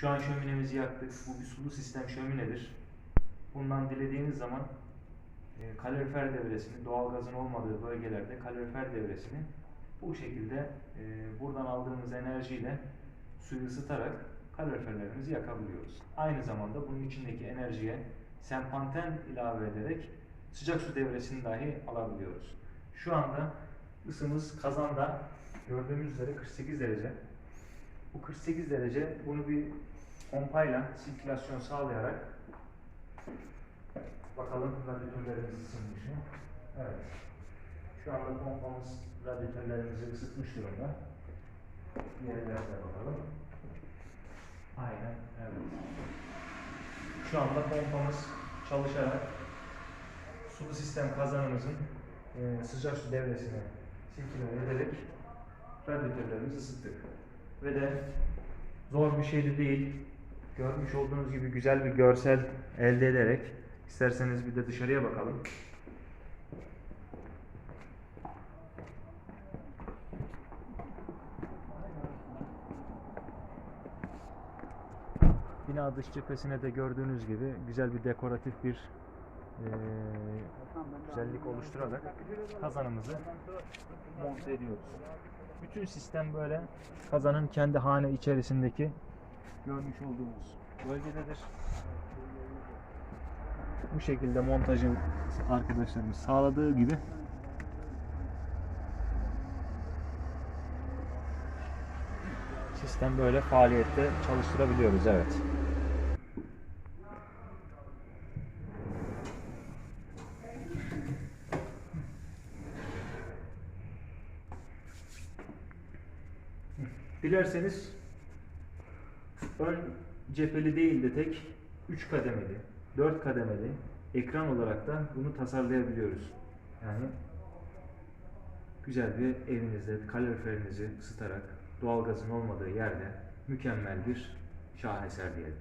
Şu an şöminemizi yaktık. Bu bir sulu sistem şöminedir. Bundan dilediğiniz zaman e, kalorifer devresini, doğalgazın olmadığı bölgelerde kalorifer devresini bu şekilde e, buradan aldığımız enerjiyle suyu ısıtarak kaloriferlerimizi yakabiliyoruz. Aynı zamanda bunun içindeki enerjiye sempanten ilave ederek sıcak su devresini dahi alabiliyoruz. Şu anda ısımız kazanda gördüğümüz üzere 48 derece. Bu 48 derece bunu bir pompayla sirkülasyon sağlayarak bakalım radyatörlerimiz ısınmış mı? Evet. Şu anda pompamız radyatörlerimizi ısıtmış durumda. Diğerlerine bakalım. Aynen, evet. Şu anda pompamız çalışarak sulu sistem kazanımızın e, sıcak su devresine sirküle ederek radyatörlerimizi ısıttık. Ve de zor bir şey de değil. Görmüş olduğunuz gibi güzel bir görsel elde ederek isterseniz bir de dışarıya bakalım. Bina dış cephesine de gördüğünüz gibi güzel bir dekoratif bir eee, güzellik oluşturarak kazanımızı monte ediyoruz. Bütün sistem böyle kazanın kendi hane içerisindeki görmüş olduğumuz bölgededir. Bu şekilde montajı arkadaşlarımız sağladığı gibi sistem böyle faaliyette çalıştırabiliyoruz evet. Dilerseniz ön cepheli değil de tek 3 kademeli, 4 kademeli ekran olarak da bunu tasarlayabiliyoruz. Yani güzel bir evinizde kaloriferinizi ısıtarak doğalgazın olmadığı yerde mükemmel bir şaheser diyelim.